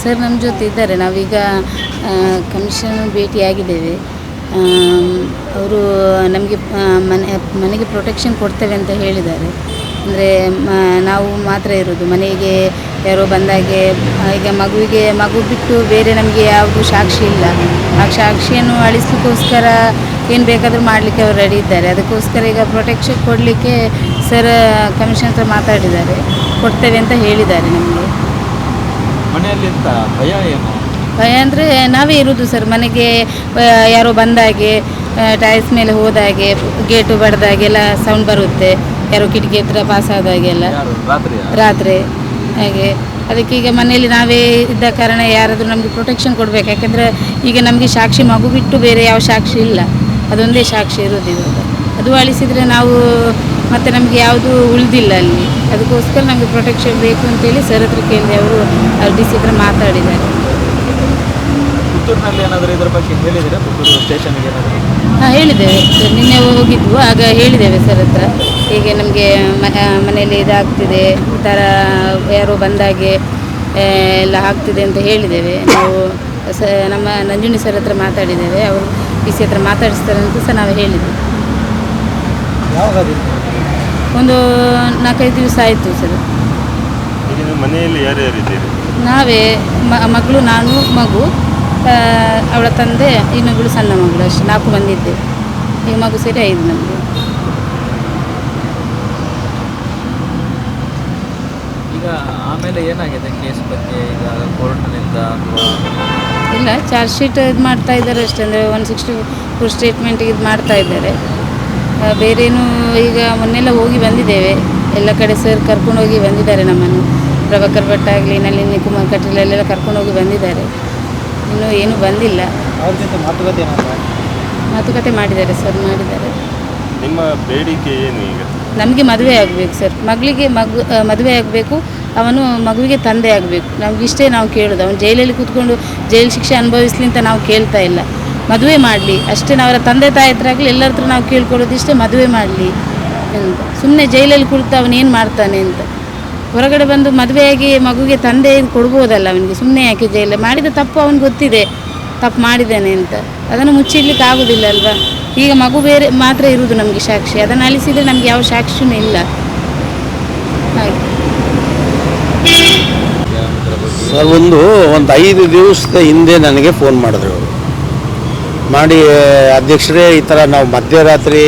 Sir ನಮ್ಮ ಜೊತೆ ಇದ್ದಾರೆ. ನಾವೀಗ ಕಮಿಷನ್ ಭೇಟಿಯಾಗಿದ್ದೇವೆ. ಅವರು ನಮಗೆ ಮನೆ, ಮನೆಗೆ ಪ್ರೊಟೆಕ್ಷನ್ ಕೊಡ್ತೇವೆ ಅಂತ ಹೇಳಿದ್ದಾರೆ. ಅಂದರೆ ನಾವು ಮಾತ್ರ ಇರೋದು. ಮನೆಗೆ ಯಾರೋ ಬಂದಾಗೆ ಈಗ ಮಗುವಿಗೆ, ಮಗು ಬಿಟ್ಟು ಬೇರೆ ನಮಗೆ ಯಾವುದು ಸಾಕ್ಷಿ ಇಲ್ಲ. ಆ ಸಾಕ್ಷಿಯನ್ನು ಅಳಿಸೋಕ್ಕೋಸ್ಕರ ಏನು ಬೇಕಾದರೂ ಮಾಡಲಿಕ್ಕೆ ಅವರು ರೆಡಿ ಇದ್ದಾರೆ. ಅದಕ್ಕೋಸ್ಕರ ಈಗ ಪ್ರೊಟೆಕ್ಷನ್ ಕೊಡಲಿಕ್ಕೆ ಸರ್ ಕಮಿಷನ್ ಹತ್ರ ಮಾತಾಡಿದ್ದಾರೆ. ಕೊಡ್ತೇವೆ ಅಂತ ಹೇಳಿದ್ದಾರೆ ನಮಗೆ. ಮನೆಯಲ್ಲಿ ಭಯ ಏನು? ಭಯ ಅಂದರೆ ನಾವೇ ಇರೋದು ಸರ್ ಮನೆಗೆ ಯಾರೋ ಬಂದಾಗೆ ಟೈಲ್ಸ್ ಮೇಲೆ ಹೋದಾಗೆ ಗೇಟು ಬಡ್ದಾಗೆಲ್ಲ ಸೌಂಡ್ ಬರುತ್ತೆ. ಯಾರೋ ಕಿಟಕಿ ಹತ್ರ ಪಾಸ್ ಆದಾಗೆಲ್ಲ ರಾತ್ರಿ. ಹಾಗೆ. ಅದಕ್ಕೆ ಈಗ ಮನೆಯಲ್ಲಿ ನಾವೇ ಇದ್ದ ಕಾರಣ ಯಾರಾದರೂ ನಮಗೆ ಪ್ರೊಟೆಕ್ಷನ್ ಕೊಡಬೇಕು. ಯಾಕೆಂದರೆ ಈಗ ನಮಗೆ ಸಾಕ್ಷಿ ಮಗು ಬಿಟ್ಟು ಬೇರೆ ಯಾವ ಸಾಕ್ಷಿ ಇಲ್ಲ. ಅದೊಂದೇ ಸಾಕ್ಷಿ ಇರೋದು ಇವಾಗ. ಅದು ಅಳಿಸಿದರೆ ನಾವು ಮತ್ತೆ ನಮಗೆ ಯಾವುದು ಉಳಿದಿಲ್ಲ ಅಲ್ಲಿ. ಅದಕ್ಕೋಸ್ಕರ ನಮಗೆ ಪ್ರೊಟೆಕ್ಷನ್ ಬೇಕು ಅಂತೇಳಿ ಸರ್ ಹತ್ರ ಕೇಳಿದೆ. ಅವರು ಡಿ ಸಿ ಹತ್ರ ಮಾತಾಡಿದ್ದಾರೆ. ಪುತ್ತೂರಿನಲ್ಲಿ ಏನಾದರೂ ಇದರ ಬಗ್ಗೆ ಹೇಳಿದ್ರೆ ಪುತ್ತೂರು ಸ್ಟೇಷನ್ಗೆ ಏನಾದರೂ? ಹಾಂ ಹೇಳಿದ್ದೇವೆ. ಸರ್ ನಿನ್ನೆ ಹೋಗಿದ್ವು ಆಗ ಹೇಳಿದ್ದೇವೆ ಸರ್ ಹತ್ರ. ಹೀಗೆ ನಮಗೆ ಮನೆಯಲ್ಲಿ ಇದಾಗ್ತಿದೆ ಈ ಥರ ಯಾರೋ ಬಂದಾಗೆ ಎಲ್ಲ ಆಗ್ತಿದೆ ಅಂತ ಹೇಳಿದ್ದೇವೆ. ನಾವು ಸ ನಮ್ಮ ನಂಜುನಿ ಸರ್ ಹತ್ರ ಮಾತಾಡಿದ್ದೇವೆ. ಅವರು ಪಿ ಸಿ ಹತ್ರ ಮಾತಾಡಿಸ್ತಾರೆ ಅಂತ ಸಹ ನಾವು ಹೇಳಿದ್ದೇವೆ ಯಾವಾಗ ಒಂದು ನಾಲ್ಕೈದು ದಿವಸ ಆಯಿತು ಸರ್. ಮನೆಯಲ್ಲಿ ಯಾರ್ಯಾರಿದ್ದೀರಿ? ನಾವೇ ಮ- ಮಗಳು ನಾನು ಮಗು. ಅವಳ ತಂದೆ ಇನ್ನೊಬ್ಬಳು ಸಣ್ಣ ಮಗಳು ಅಷ್ಟೇ. ನಾಲ್ಕು ಮಂದಿ ಈ ಈಗ ಮಗು ಸೇರಿ ಐದು ನಮಗೆ ಈಗ ಆಮೇಲೆ ಏನಾಗಿದೆ ಕೇಸ್ ಬಗ್ಗೆ? ಈಗ ಕೋರ್ಟ್ನಿಂದ ಅಥವಾ ಇಲ್ಲ ಚಾರ್ಜ್ ಶೀಟ್ ಇದು ಮಾಡ್ತಾ ಇದ್ದಾರೆ ಅಷ್ಟೇ. ಅಂದರೆ ಒನ್ ಸಿಕ್ಸ್ಟಿ ಫೋರ್ ಸ್ಟೇಟ್ಮೆಂಟಿಗೆ ಇದು ಮಾಡ್ತಾ ಇದ್ದಾರೆ. ಬೇರೇನು ಈಗ ಮೊನ್ನೆಲ್ಲ ಹೋಗಿ ಬಂದಿದ್ದೇವೆ. ಎಲ್ಲ ಕಡೆ ಸರ್ ಕರ್ಕೊಂಡೋಗಿ ಬಂದಿದ್ದಾರೆ ನಮ್ಮನ್ನು. ಪ್ರಭಾಕರ್ ಭಟ್ ಆಗಲಿ ನಳಿನಿ ಕುಮಾರ್ ಕಟೀಲ್ ಅಲ್ಲೆಲ್ಲ ಕರ್ಕೊಂಡೋಗಿ ಬಂದಿದ್ದಾರೆ. ಇನ್ನೂ ಏನೂ ಬಂದಿಲ್ಲ. ಅವ್ರ ಜೊತೆ ಮಾತುಕತೆ ಮಾತುಕತೆ ಮಾಡಿದ್ದಾರೆ ಸರ್ ಮಾಡಿದ್ದಾರೆ. ನಿಮ್ಮ ಬೇಡಿಕೆ ಏನು ಈಗ? ನಮಗೆ ಮದುವೆ ಆಗಬೇಕು ಸರ್. ಮಗಳಿಗೆ ಮಗು ಮದುವೆ ಆಗಬೇಕು. ಅವನು ಮಗುವಿಗೆ ತಂದೆ ಆಗಬೇಕು. ನಮಗಿಷ್ಟೇ ನಾವು ಕೇಳೋದು. ಅವನು ಜೈಲಲ್ಲಿ ಕೂತ್ಕೊಂಡು ಜೈಲು ಶಿಕ್ಷೆ ಅನುಭವಿಸ್ಲಿ ಅಂತ ನಾವು ಕೇಳ್ತಾ ಇಲ್ಲ. ಮದುವೆ ಮಾಡಲಿ. ಅಷ್ಟೇ ನಾವು ಅವರ ತಂದೆ ತಾಯಿ ಹತ್ರ ಆಗಲಿ ಎಲ್ಲರ ಹತ್ರ ನಾವು ಕೇಳ್ಕೊಳ್ಳೋದು ಇಷ್ಟೇ ಮದುವೆ ಮಾಡಲಿ ಅಂತ. ಸುಮ್ಮನೆ ಜೈಲಲ್ಲಿ ಕುಳಿತು ಅವನೇನು ಮಾಡ್ತಾನೆ ಅಂತ. ಹೊರಗಡೆ ಬಂದು ಮದುವೆಯಾಗಿ ಮಗುಗೆ ತಂದೆ ಕೊಡ್ಬೋದಲ್ಲ ಅವನಿಗೆ? ಸುಮ್ಮನೆ ಯಾಕೆ ಜೈಲು? ಮಾಡಿದ ತಪ್ಪು ಅವನಿಗೆ ಗೊತ್ತಿದೆ. ತಪ್ಪು ಮಾಡಿದ್ದಾನೆ ಅಂತ. ಅದನ್ನು ಮುಚ್ಚಿಡ್ಲಿಕ್ಕೆ ಆಗೋದಿಲ್ಲ ಅಲ್ವಾ? ಈಗ ಮಗು ಬೇರೆ ಮಾತ್ರ ಇರುವುದು ನಮಗೆ ಸಾಕ್ಷಿ. ಅದನ್ನು ಅಲಿಸಿದರೆ ನಮಗೆ ಯಾವ ಸಾಕ್ಷಿನೂ ಇಲ್ಲ. ಹಾಗೆ. ಸರ್, ಒಂದು ಒಂದು ಐದು ದಿವಸದ ಹಿಂದೆ ನನಗೆ ಫೋನ್ ಮಾಡಿದ್ರು ಮಾಡಿ, ಅಧ್ಯಕ್ಷರೇ, ಈ ಥರ ನಾವು ಮಧ್ಯರಾತ್ರಿ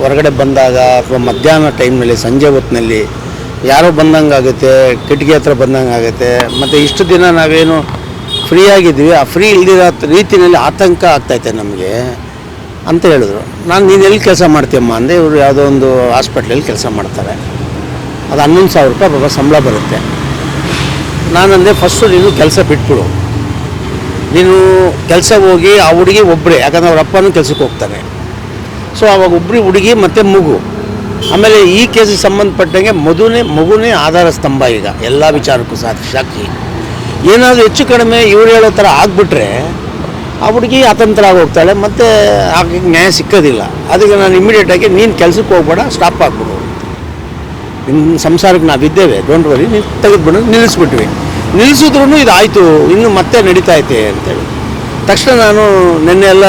ಹೊರಗಡೆ ಬಂದಾಗ ಅಥವಾ ಮಧ್ಯಾಹ್ನ ಟೈಮ್ನಲ್ಲಿ ಸಂಜೆ ಹೊತ್ತಿನಲ್ಲಿ ಯಾರೋ ಬಂದಂಗೆ ಆಗುತ್ತೆ ಕಿಟಕಿ ಹತ್ರ ಬಂದಂಗೆ ಆಗುತ್ತೆ ಮತ್ತು ಇಷ್ಟು ದಿನ ನಾವೇನು ಫ್ರೀ ಆಗಿದ್ವಿ ಆ ಫ್ರೀ ಇಲ್ದಿರೋ ರೀತಿಯಲ್ಲಿ ಆತಂಕ ಆಗ್ತೈತೆ ನಮಗೆ ಅಂತ ಹೇಳಿದ್ರು. ನಾನು ನೀನು ಎಲ್ಲಿ ಕೆಲಸ ಮಾಡ್ತೀಯಮ್ಮ ಅಂದೆ, ಇವರು ಯಾವುದೋ ಒಂದು ಹಾಸ್ಪಿಟ್ಲಲ್ಲಿ ಕೆಲಸ ಮಾಡ್ತಾರೆ. ಅದು ಹನ್ನೊಂದು ಸಾವಿರ ರೂಪಾಯಿ ಪಾಪ ಸಂಬಳ ಬರುತ್ತೆ. ನಾನಂದೆ ಫಸ್ಟು ನೀನು ಕೆಲಸ ಬಿಟ್ಬಿಡು. ನೀನು ಕೆಲಸ ಹೋಗಿ ಆ ಹುಡುಗಿ ಒಬ್ಬರೇ ಯಾಕಂದ್ರೆ ಅವ್ರ ಅಪ್ಪನೂ ಕೆಲಸಕ್ಕೆ ಹೋಗ್ತಾನೆ ಸೊ ಅವಾಗ ಒಬ್ಬರಿ ಹುಡುಗಿ ಮತ್ತು ಮಗು. ಆಮೇಲೆ ಈ ಕೇಸಿಗೆ ಸಂಬಂಧಪಟ್ಟಂಗೆ ಮಧುನೇ, ಮಗುನೇ ಆಧಾರ ಸ್ತಂಭ ಈಗ. ಎಲ್ಲ ವಿಚಾರಕ್ಕೂ ಸಾಕ್ಷಿ. ಏನಾದರೂ ಹೆಚ್ಚು ಕಡಿಮೆ ಇವ್ರು ಹೇಳೋ ಥರ ಆಗಿಬಿಟ್ರೆ ಆ ಹುಡುಗಿ ಅತಂತ್ರ ಹೋಗ್ತಾಳೆ, ಮತ್ತು ಆಗ ನ್ಯಾಯ ಸಿಕ್ಕೋದಿಲ್ಲ. ಅದಕ್ಕೆ ನಾನು ಇಮಿಡಿಯೇಟಾಗಿ ನೀನು ಕೆಲಸಕ್ಕೆ ಹೋಗ್ಬೇಡ ಸ್ಟಾಪ್ ಹಾಕ್ಬಿಡು ನಿಮ್ಮ ಸಂಸಾರಕ್ಕೆ ನಾವಿದ್ದೇವೆ ಡೋಂಟ್ ವರಿ ನೀನು ತೆಗೆದುಬಿಡು, ನಿಲ್ಲಿಸ್ಬಿಟ್ವಿ. ನಿಲ್ಲಿಸಿದ್ರೂ ಇದು ಆಯಿತು ಇನ್ನು ಮತ್ತೆ ನಡೀತಾ ಐತೆ ಅಂತೇಳಿ. ತಕ್ಷಣ ನಾನು ನೆನ್ನೆ ಎಲ್ಲ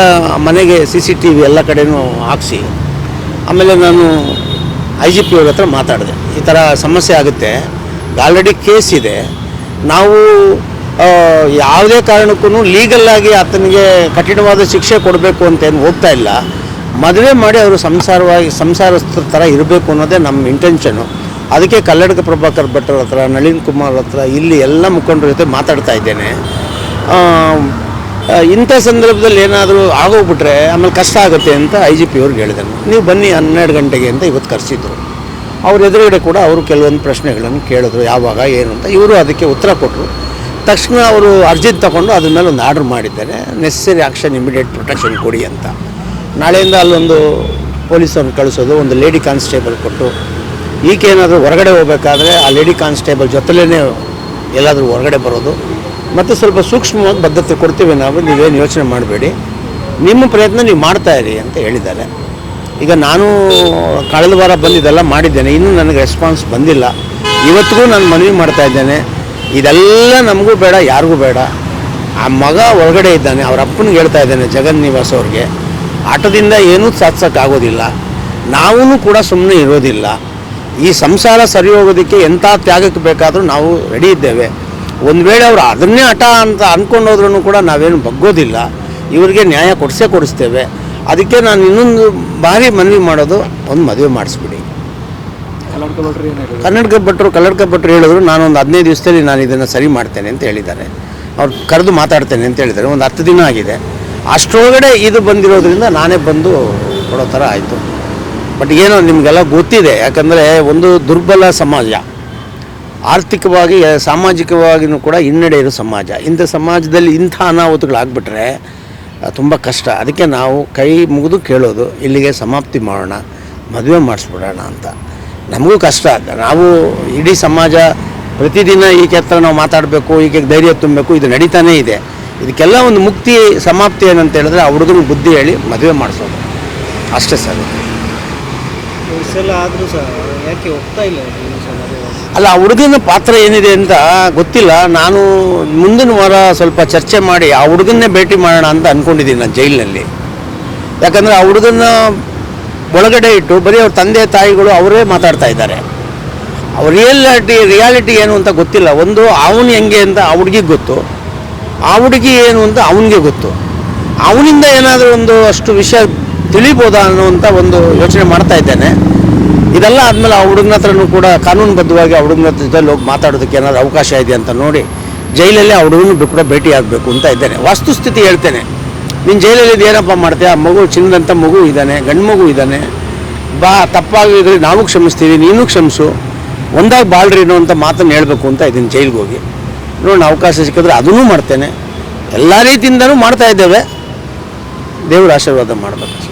ಮನೆಗೆ ಸಿ ಸಿ ಟಿ ವಿ ಎಲ್ಲ ಕಡೆಯೂ ಹಾಕ್ಸಿ, ಆಮೇಲೆ ನಾನು ಐ ಜಿ ಪಿ ಅವ್ರ ಹತ್ರ ಮಾತಾಡಿದೆ. ಈ ಥರ ಸಮಸ್ಯೆ ಆಗುತ್ತೆ. ಆಲ್ರೆಡಿ ಕೇಸ್ ಇದೆ. ನಾವು ಯಾವುದೇ ಕಾರಣಕ್ಕೂ ಲೀಗಲ್ಲಾಗಿ ಆತನಿಗೆ ಕಠಿಣವಾದ ಶಿಕ್ಷೆ ಕೊಡಬೇಕು ಅಂತೇನು ಹೋಗ್ತಾ ಇಲ್ಲ. ಮದುವೆ ಮಾಡಿ ಅವರು ಸಂಸಾರವಾಗಿ ಸಂಸಾರಸ್ಥರ ಥರ ಇರಬೇಕು ಅನ್ನೋದೇ ನಮ್ಮ ಇಂಟೆನ್ಷನು ಅದಕ್ಕೆ ಕಲ್ಲಡ್ಕ ಪ್ರಭಾಕರ್ ಭಟ್ರ ಹತ್ರ, ನಳಿನ್ ಕುಮಾರ್ ಹತ್ರ ಇಲ್ಲಿ ಎಲ್ಲ ಮುಖಂಡರ ಜೊತೆ ಮಾತಾಡ್ತಾ ಇದ್ದೇನೆ. ಇಂಥ ಸಂದರ್ಭದಲ್ಲಿ ಏನಾದರೂ ಆಗೋಗ್ಬಿಟ್ರೆ ಆಮೇಲೆ ಕಷ್ಟ ಆಗುತ್ತೆ ಅಂತ ಐ ಜಿ ಪಿ ಅವ್ರಿಗೆ ಹೇಳಿದೆ ನೀವು ಬನ್ನಿ ಹನ್ನೆರಡು ಗಂಟೆಗೆ ಅಂತ ಇವತ್ತು ಕರೆಸಿದ್ರು. ಅವ್ರ ಎದುರುಗಡೆ ಕೂಡ ಅವರು ಕೆಲವೊಂದು ಪ್ರಶ್ನೆಗಳನ್ನು ಕೇಳಿದ್ರು, ಯಾವಾಗ, ಏನು ಅಂತ. ಇವರು ಅದಕ್ಕೆ ಉತ್ತರ ಕೊಟ್ಟರು ತಕ್ಷಣ ಅವರು ಅರ್ಜಿ ತಗೊಂಡು ಅದ್ರ ಮೇಲೆ ಒಂದು ಆರ್ಡ್ರ್ ಮಾಡಿದ್ದಾರೆ. ನೆಸೆಸರಿ ಆಕ್ಷನ್ ಇಮಿಡಿಯೇಟ್ ಪ್ರೊಟೆಕ್ಷನ್ ಕೊಡಿ ಅಂತ. ನಾಳೆಯಿಂದ ಅಲ್ಲೊಂದು ಪೊಲೀಸವ್ರನ್ನ ಕಳಿಸೋದು, ಒಂದು ಲೇಡಿ ಕಾನ್ಸ್ಟೇಬಲ್ ಕೊಟ್ಟು ಈಕೆ ಏನಾದರೂ ಹೊರಗಡೆ ಹೋಗಬೇಕಾದ್ರೆ ಆ ಲೇಡಿ ಕಾನ್ಸ್ಟೇಬಲ್ ಜೊತೆಲೇ ಎಲ್ಲಾದರೂ ಹೊರಗಡೆ ಬರೋದು. ಮತ್ತು ಸ್ವಲ್ಪ ಸೂಕ್ಷ್ಮವಾಗಿ ಬದ್ಧತೆ ಕೊಡ್ತೀವಿ ನಾವು, ನೀವೇನು ಯೋಚನೆ ಮಾಡಬೇಡಿ. ನಿಮ್ಮ ಪ್ರಯತ್ನ ನೀವು ಮಾಡ್ತಾ ಇರಿ ಅಂತ ಹೇಳಿದ್ದಾರೆ. ಈಗ ನಾನು ಕಳೆದ ವಾರ ಬಂದಿದ್ದೆಲ್ಲ ಮಾಡಿದ್ದೇನೆ. ಇನ್ನೂ ನನಗೆ ರೆಸ್ಪಾನ್ಸ್ ಬಂದಿಲ್ಲ. ಇವತ್ತಿಗೂ ನಾನು ಮನವಿ ಮಾಡ್ತಾ ಇದ್ದೇನೆ. ಇದೆಲ್ಲ ನಮಗೂ ಬೇಡ, ಯಾರಿಗೂ ಬೇಡ. ಆ ಮಗ ಒಳಗಡೆ ಇದ್ದಾನೆ. ಅವ್ರ ಅಪ್ಪನಿಗೆ ಹೇಳ್ತಾ ಇದ್ದಾನೆ, ಜಗನ್ ನಿವಾಸ್ ಅವ್ರಿಗೆ, ಆಟದಿಂದ ಏನೂ ಸಾಧಿಸೋಕ್ಕಾಗೋದಿಲ್ಲ. ನಾವೂ ಕೂಡ ಸುಮ್ಮನೆ ಇರೋದಿಲ್ಲ. ಈ ಸಂಸಾರ ಸರಿ ಹೋಗೋದಕ್ಕೆ ಎಂಥ ತ್ಯಾಗಕ್ಕೆ ಬೇಕಾದರೂ ನಾವು ರೆಡಿ ಇದ್ದೇವೆ. ಒಂದು ವೇಳೆ ಅವರು ಅದನ್ನೇ ಹಠ ಅಂತ ಅಂದ್ಕೊಂಡೋದ್ರೂ ಕೂಡ ನಾವೇನು ಬಗ್ಗೋದಿಲ್ಲ. ಇವರಿಗೆ ನ್ಯಾಯ ಕೊಡಿಸೇ ಕೊಡಿಸ್ತೇವೆ. ಅದಕ್ಕೆ ನಾನು ಇನ್ನೊಂದು ಬಾರಿ ಮನವಿ ಮಾಡೋದು ಒಂದು ಮದುವೆ ಮಾಡಿಸ್ಬಿಡಿ. ಕನ್ನಡಕ ಭಟ್ರು ಕನ್ನಡಕ ಭಟ್ರು ಹೇಳಿದ್ರು ನಾನು ಒಂದು ಹದಿನೈದು ದಿವಸದಲ್ಲಿ ನಾನು ಇದನ್ನು ಸರಿ ಮಾಡ್ತೇನೆ ಅಂತ ಹೇಳಿದ್ದಾರೆ. ಅವ್ರು ಕರೆದು ಮಾತಾಡ್ತೇನೆ ಅಂತ ಹೇಳಿದ್ದಾರೆ. ಒಂದು ಹತ್ತು ದಿನ ಆಗಿದೆ. ಅಷ್ಟೊಳಗಡೆ ಇದು ಬಂದಿರೋದ್ರಿಂದ ನಾನೇ ಬಂದು ಕೊಡೋ ಥರ ಆಯಿತು. ಬಟ್ ಏನೋ ನಿಮಗೆಲ್ಲ ಗೊತ್ತಿದೆ. ಯಾಕಂದರೆ ಒಂದು ದುರ್ಬಲ ಸಮಾಜ. ಆರ್ಥಿಕವಾಗಿ ಸಾಮಾಜಿಕವಾಗಿಯೂ ಕೂಡ ಹಿನ್ನಡೆ ಇರೋ ಸಮಾಜ. ಇಂಥ ಸಮಾಜದಲ್ಲಿ ಇಂಥ ಅನಾಹುತಗಳಾಗ್ಬಿಟ್ರೆ ತುಂಬ ಕಷ್ಟ. ಅದಕ್ಕೆ ನಾವು ಕೈ ಮುಗಿದು ಕೇಳೋದು, ಇಲ್ಲಿಗೆ ಸಮಾಪ್ತಿ ಮಾಡೋಣ, ಮದುವೆ ಮಾಡಿಸ್ಬಿಡೋಣ ಅಂತ. ನಮಗೂ ಕಷ್ಟ. ನಾವು ಇಡೀ ಸಮಾಜ ಪ್ರತಿದಿನ ಈಕೆ ಹತ್ರ ನಾವು ಮಾತಾಡಬೇಕು ಈಕೆ ಧೈರ್ಯ ತುಂಬಬೇಕು, ಇದು ನಡೀತಾನೇ ಇದೆ. ಇದಕ್ಕೆಲ್ಲ ಒಂದು ಮುಕ್ತಿ, ಸಮಾಪ್ತಿ ಏನಂತ ಹೇಳಿದ್ರೆ ಆ ಬುದ್ಧಿ ಹೇಳಿ ಮದುವೆ ಮಾಡಿಸೋದು. ಅಷ್ಟೇ ಸರ್. ಆದರೂ ಸಹ ಯಾಕೆ ಹೋಗ್ತಾ ಇಲ್ಲ? ಅಲ್ಲ, ಆ ಹುಡುಗನ ಪಾತ್ರ ಏನಿದೆ ಅಂತ ಗೊತ್ತಿಲ್ಲ. ನಾನು ಮುಂದಿನ ವಾರ ಸ್ವಲ್ಪ ಚರ್ಚೆ ಮಾಡಿ ಆ ಹುಡುಗನ್ನೇ ಭೇಟಿ ಮಾಡೋಣ ಅಂತ ಅಂದ್ಕೊಂಡಿದ್ದೀನಿ ನಾನು ಜೈಲಿನಲ್ಲಿ. ಯಾಕಂದರೆ ಆ ಹುಡುಗನ ಒಳಗಡೆ ಇಟ್ಟು ಬರೀ ಅವ್ರ ತಂದೆ ತಾಯಿಗಳು ಅವರೇ ಮಾತಾಡ್ತಾ ಇದ್ದಾರೆ. ಅವ್ರ ರಿಯಾಲಿಟಿ ರಿಯಾಲಿಟಿ ಏನು ಅಂತ ಗೊತ್ತಿಲ್ಲ. ಒಂದು ಅವನು ಹೆಂಗೆ ಅಂತ ಆ ಹುಡುಗಿಗೆ ಗೊತ್ತು. ಆ ಹುಡುಗಿ ಏನು ಅಂತ ಅವನಿಗೆ ಗೊತ್ತು. ಅವನಿಂದ ಏನಾದರೂ ಒಂದು ಅಷ್ಟು ವಿಷಯ ತಿಳಿಬೋದಾ ಅನ್ನುವಂಥ ಒಂದು ಯೋಚನೆ ಮಾಡ್ತಾ ಇದ್ದೇನೆ. ಇದೆಲ್ಲ ಆದಮೇಲೆ ಆ ಹುಡುಗನ ಹತ್ರನೂ ಕೂಡ ಕಾನೂನುಬದ್ಧವಾಗಿ ಆ ಹುಡುಗನ ಜೊತೆ ಹೋಗಿ ಮಾತಾಡೋದಕ್ಕೆ ಏನಾದರೂ ಅವಕಾಶ ಇದೆ ಅಂತ ನೋಡಿ ಜೈಲಲ್ಲಿ ಆ ಹುಡುಗನ ಕೂಡ ಭೇಟಿ ಆಗಬೇಕು ಅಂತ ಇದ್ದೇನೆ. ವಸ್ತುಸ್ಥಿತಿ ಹೇಳ್ತೇನೆ. ನೀನು ಜೈಲಲ್ಲಿ ಏನಪ್ಪ ಮಾಡ್ತೀಯ? ಆ ಮಗು ಚಿನ್ನದಂಥ ಮಗು ಇದ್ದಾನೆ, ಗಂಡು ಮಗು ಇದ್ದಾನೆ. ಬಾ, ತಪ್ಪಾಗಿದ್ರೆ ನಾವು ಕ್ಷಮಿಸ್ತೀವಿ ನೀನು ಕ್ಷಮಿಸು. ಒಂದಾಗಿ ಬಾಳ್ರಿ ಅನ್ನೋ ಮಾತನ್ನು ಹೇಳಬೇಕು ಅಂತ ಇದ್ದೀನಿ ಜೈಲಿಗೆ ಹೋಗಿ. ನೋಡೋಣ, ಅವಕಾಶ ಸಿಕ್ಕಿದ್ರೆ ಅದನ್ನೂ ಮಾಡ್ತೇನೆ. ಎಲ್ಲ ರೀತಿಯಿಂದನೂ ಮಾಡ್ತಾ ಇದ್ದೇವೆ. ದೇವರ ಆಶೀರ್ವಾದ ಮಾಡಬೇಕು.